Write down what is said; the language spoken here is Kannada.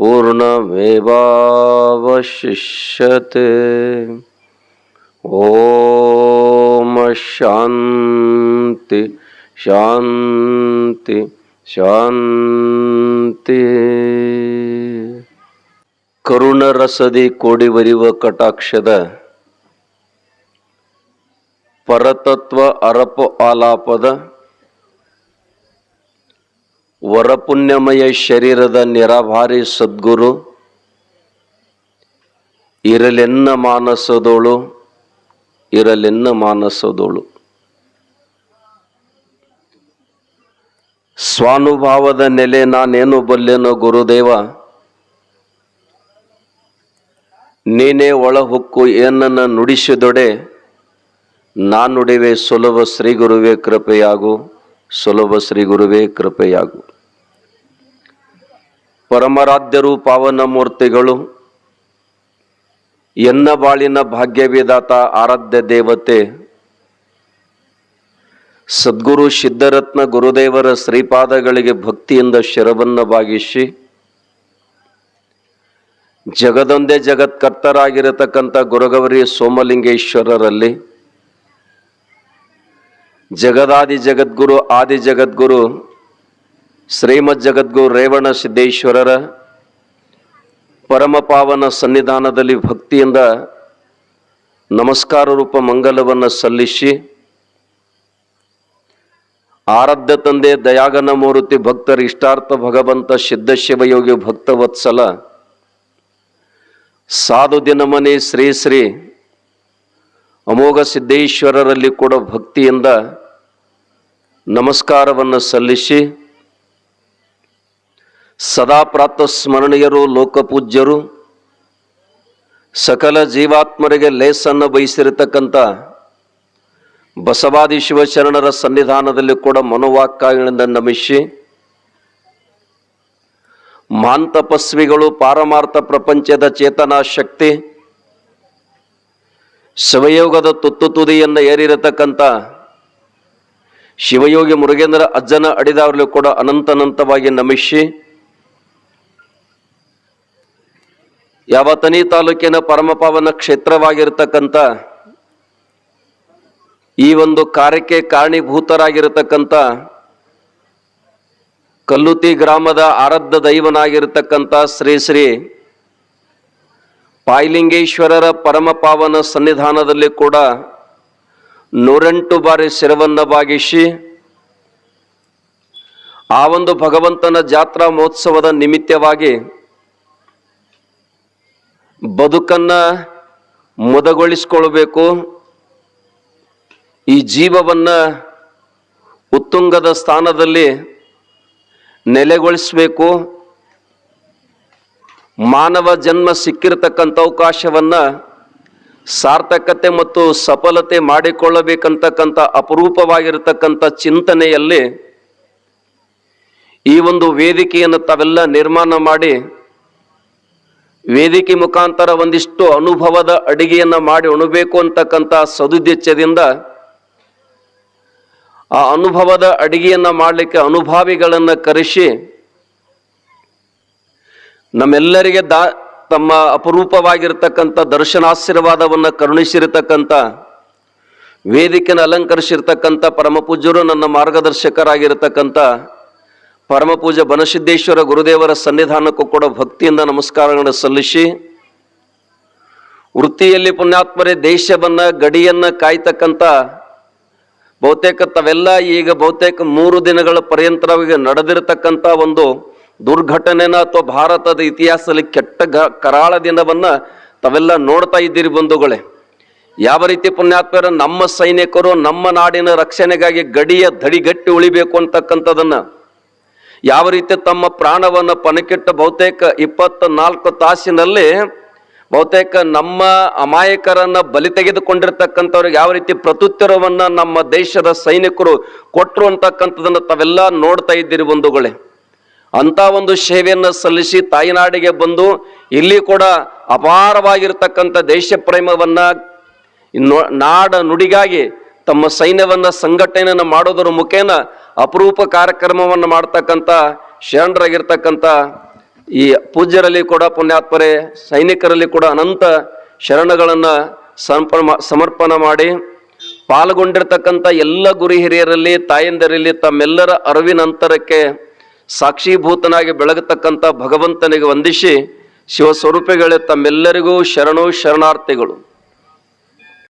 पूर्णमेवावशिष्यते ॐ शान्ति ಶಾಂತಿ ಶಾಂತಿ ಕರುಣರಸದಿ ಕೋಡಿವರಿವ ಕಟಾಕ್ಷದ ಪರತತ್ವ ಅರಪ ಆಲಾಪದ ವರಪುಣ್ಯಮಯ ಶರೀರದ ನಿರಾಭಾರಿ ಸದ್ಗುರು, ಇರಲೆನ್ನ ಮಾನಸದೋಳು ಇರಲೆನ್ನ ಮಾನಸದೋಳು. ಸ್ವಾನುಭಾವದ ನೆಲೆ ನಾನೇನು ಬಲ್ಲೆನೋ ಗುರುದೇವ, ನೀನೇ ಒಳಹುಕ್ಕು ಏನನ್ನ ನುಡಿಸಿದೊಡೆ, ನಾನುಡಿವೆ ಸುಲಭ ಶ್ರೀ ಗುರುವೇ ಕೃಪೆಯಾಗು. ಸುಲಭ ಶ್ರೀ ಗುರುವೇ, ಕೃಪೆಯಾಗು. ಪರಮರಾಧ್ಯರು ಪಾವನ ಮೂರ್ತಿಗಳು, ಎನ್ನ ಬಾಳಿನ ಭಾಗ್ಯವಿದಾತ ಆರಾಧ್ಯ ದೇವತೆ, ಸದ್ಗುರು ಸಿದ್ಧರತ್ನ ಗುರುದೇವರ ಶ್ರೀಪಾದಗಳಿಗೆ ಭಕ್ತಿಯಿಂದ ಶಿರವನ್ನು ಬಾಗಿಸಿ, ಜಗದೊಂದೇ ಜಗತ್ಕರ್ತರಾಗಿರತಕ್ಕಂಥ ಗುರುಗೌರಿ ಸೋಮಲಿಂಗೇಶ್ವರರಲ್ಲಿ ಜಗದಾದಿ ಜಗದ್ಗುರು, ಆದಿ ಜಗದ್ಗುರು, ಶ್ರೀಮದ್ ಜಗದ್ಗುರು ರೇವಣ ಸಿದ್ದೇಶ್ವರರ ಪರಮಪಾವನ ಸನ್ನಿಧಾನದಲ್ಲಿ ಭಕ್ತಿಯಿಂದ ನಮಸ್ಕಾರ ರೂಪ ಮಂಗಲವನ್ನು ಸಲ್ಲಿಸಿ ಆರಾಧ್ಯ ತಂದೆ ದಯಾಗನ ಮೂರ್ತಿ ಭಕ್ತರ ಇಷ್ಟಾರ್ಥ ಭಗವಂತ ಸಿದ್ಧ ಶಿವಯೋಗಿ ಭಕ್ತವತ್ಸಲ. ಸಾಧು ದಿನಮನೆ ಶ್ರೀ ಶ್ರೀ ಅಮೋಘ ಸಿದ್ದೇಶ್ವರರಲ್ಲಿ ಕೂಡ ಭಕ್ತಿಯಿಂದ ನಮಸ್ಕಾರವನ್ನು ಸಲ್ಲಿಸಿ ಸದಾ ಪ್ರಾಪ್ತ ಸ್ಮರಣೀಯರು, ಲೋಕಪೂಜ್ಯರು, ಸಕಲ ಜೀವಾತ್ಮರಿಗೆ ಲೇಸನ್ನು ಬಯಸಿರತಕ್ಕಂಥ ಬಸವಾದಿ ಶಿವಶರಣರ ಸನ್ನಿಧಾನದಲ್ಲಿ ಕೂಡ ಮನೋವಾಕ್ಯಗಳಿಂದ ನಮಿಸಿ ಮಾಂತಪಸ್ವಿಗಳು, ಪಾರಮಾರ್ಥ ಪ್ರಪಂಚದ ಚೇತನಾ ಶಕ್ತಿ ಶಿವಯೋಗದ ತುತ್ತು ತುದಿಯನ್ನು ಏರಿರತಕ್ಕಂಥ ಶಿವಯೋಗಿ ಮುರುಗೇಂದ್ರ ಅಜ್ಜನ ಅಡಿದವರಲ್ಲಿ ಕೂಡ ಅನಂತನಂತವಾಗಿ ನಮಿಸಿ ಯಾವತನಿ ತಾಲೂಕಿನ ಪರಮಪಾವನ ಕ್ಷೇತ್ರವಾಗಿರತಕ್ಕಂಥ ಈ ಒಂದು ಕಾರ್ಯಕ್ಕೆ ಕಾರಣೀಭೂತರಾಗಿರತಕ್ಕಂಥ ಕಲ್ಲುತಿ ಗ್ರಾಮದ ಆರಾಧ್ಯ ದೈವನಾಗಿರತಕ್ಕಂಥ ಶ್ರೀ ಶ್ರೀ ಪಾಯ್ಲಿಂಗೇಶ್ವರರ ಪರಮಪಾವನ ಸನ್ನಿಧಾನದಲ್ಲಿ ಕೂಡ ನೂರೆಂಟು ಬಾರಿ ಶಿರವನ್ನು ಬಾಗಿಸಿ ಆ ಒಂದು ಭಗವಂತನ ಜಾತ್ರಾ ಮಹೋತ್ಸವದ ನಿಮಿತ್ತವಾಗಿ ಬದುಕನ್ನ ಮುದಗೊಳಿಸಿಕೊಳ್ಬೇಕು. ಈ ಜೀವವನ್ನು ಉತ್ತುಂಗದ ಸ್ಥಾನದಲ್ಲಿ ನೆಲೆಗೊಳಿಸಬೇಕು. ಮಾನವ ಜನ್ಮ ಸಿಕ್ಕಿರತಕ್ಕಂಥ ಅವಕಾಶವನ್ನ ಸಾರ್ಥಕತೆ ಮತ್ತು ಸಫಲತೆ ಮಾಡಿಕೊಳ್ಳಬೇಕಂತಕ್ಕಂಥ ಅಪರೂಪವಾಗಿರತಕ್ಕಂಥ ಚಿಂತನೆಯಲ್ಲಿ ಈ ಒಂದು ವೇದಿಕೆಯನ್ನು ತಾವೆಲ್ಲ ನಿರ್ಮಾಣ ಮಾಡಿ ವೇದಿಕೆ ಮುಖಾಂತರ ಒಂದಿಷ್ಟು ಅನುಭವದ ಅಡಿಗೆಯನ್ನ ಮಾಡಿ ಉಣಬೇಕು ಅಂತಕ್ಕಂಥ ಸದುದ್ದೇಶದಿಂದ ಆ ಅನುಭವದ ಅಡಿಗೆಯನ್ನ ಮಾಡಲಿಕ್ಕೆ ಅನುಭಾವಿಗಳನ್ನು ಕರೆಸಿ ನಮ್ಮೆಲ್ಲರಿಗೆ ದಾ, ತಮ್ಮ ಅಪರೂಪವಾಗಿರ್ತಕ್ಕಂಥ ದರ್ಶನಾಶೀರ್ವಾದವನ್ನು ಕರುಣಿಸಿರತಕ್ಕಂಥ ವೇದಿಕೆಯನ್ನು ಅಲಂಕರಿಸಿರ್ತಕ್ಕಂಥ ಪರಮಪೂಜ್ಯರು ನನ್ನ ಮಾರ್ಗದರ್ಶಕರಾಗಿರ್ತಕ್ಕಂಥ ಪರಮಪೂಜ ಬನಸಿದ್ದೇಶ್ವರ ಗುರುದೇವರ ಸನ್ನಿಧಾನಕ್ಕೂ ಕೂಡ ಭಕ್ತಿಯಿಂದ ನಮಸ್ಕಾರಗಳನ್ನು ಸಲ್ಲಿಸಿ, ವೃತ್ತಿಯಲ್ಲಿ ಪುಣ್ಯಾತ್ಮರೇ ದೇಶವನ್ನು, ಗಡಿಯನ್ನು ಕಾಯ್ತಕ್ಕಂಥ ಬಹುತೇಕ ತಾವೆಲ್ಲ ಈಗ ಬಹುತೇಕ ಮೂರು ದಿನಗಳ ಪರ್ಯಂತರವಾಗಿ ನಡೆದಿರತಕ್ಕಂಥ ಒಂದು ದುರ್ಘಟನೆನ ಅಥವಾ ಭಾರತದ ಇತಿಹಾಸದಲ್ಲಿ ಕೆಟ್ಟ ಗ, ಕರಾಳ ದಿನವನ್ನ ತಾವೆಲ್ಲ ನೋಡ್ತಾ ಇದ್ದೀರಿ ಬಂಧುಗಳೇ. ಯಾವ ರೀತಿ ಪುಣ್ಯಾತ್ಮರ ನಮ್ಮ ಸೈನಿಕರು ನಮ್ಮ ನಾಡಿನ ರಕ್ಷಣೆಗಾಗಿ ಗಡಿಯ ದಡಿಗಟ್ಟಿ ಉಳಿಬೇಕು ಅಂತಕ್ಕಂಥದನ್ನ, ಯಾವ ರೀತಿ ತಮ್ಮ ಪ್ರಾಣವನ್ನು ಪಣಕ್ಕಿಟ್ಟ ಬಹುತೇಕ ಇಪ್ಪತ್ತ ನಾಲ್ಕು ತಾಸಿನಲ್ಲಿ ಬಹುತೇಕ ನಮ್ಮ ಅಮಾಯಕರನ್ನ ಬಲಿ ತೆಗೆದುಕೊಂಡಿರ್ತಕ್ಕಂಥವ್ರಿಗೆ ಯಾವ ರೀತಿ ಪ್ರತ್ಯುತ್ತರವನ್ನ ನಮ್ಮ ದೇಶದ ಸೈನಿಕರು ಕೊಟ್ಟರು ಅಂತಕ್ಕಂಥದನ್ನ ತಾವೆಲ್ಲ ನೋಡ್ತಾ ಇದ್ದೀರಿ ಬಂಧುಗಳೇ. ಅಂತ ಒಂದು ಸೇವೆಯನ್ನು ಸಲ್ಲಿಸಿ ತಾಯಿನಾಡಿಗೆ ಬಂದು ಇಲ್ಲಿ ಕೂಡ ಅಪಾರವಾಗಿರ್ತಕ್ಕಂಥ ದೇಶ ಪ್ರೇಮವನ್ನು ನಾಡ ನುಡಿಗಾಗಿ ತಮ್ಮ ಸೈನ್ಯವನ್ನ ಸಂಘಟನೆಯನ್ನು ಮಾಡೋದರ ಮುಖೇನ ಅಪರೂಪ ಕಾರ್ಯಕ್ರಮವನ್ನು ಮಾಡ್ತಕ್ಕಂಥ ಶರಣರಾಗಿರ್ತಕ್ಕಂಥ ಈ ಪೂಜ್ಯರಲ್ಲಿ ಕೂಡ ಪುಣ್ಯಾತ್ಮರೇ, ಸೈನಿಕರಲ್ಲಿ ಕೂಡ ಅನಂತ ಶರಣಗಳನ್ನು ಸಮರ್ಪಣ ಮಾಡಿ ಪಾಲ್ಗೊಂಡಿರ್ತಕ್ಕಂಥ ಎಲ್ಲ ಗುರು ಹಿರಿಯರಲ್ಲಿ, ತಾಯಂದಿರಲ್ಲಿ ತಮ್ಮೆಲ್ಲರ ಅರಿವಿನ ಅಂತರಕ್ಕೆ ಸಾಕ್ಷೀಭೂತನಾಗಿ ಬೆಳಗತಕ್ಕಂಥ ಭಗವಂತನಿಗೆ ವಂದಿಸಿ ಶಿವಸ್ವರೂಪಿಗಳೇ ತಮ್ಮೆಲ್ಲರಿಗೂ ಶರಣು ಶರಣಾರ್ಥಿಗಳು.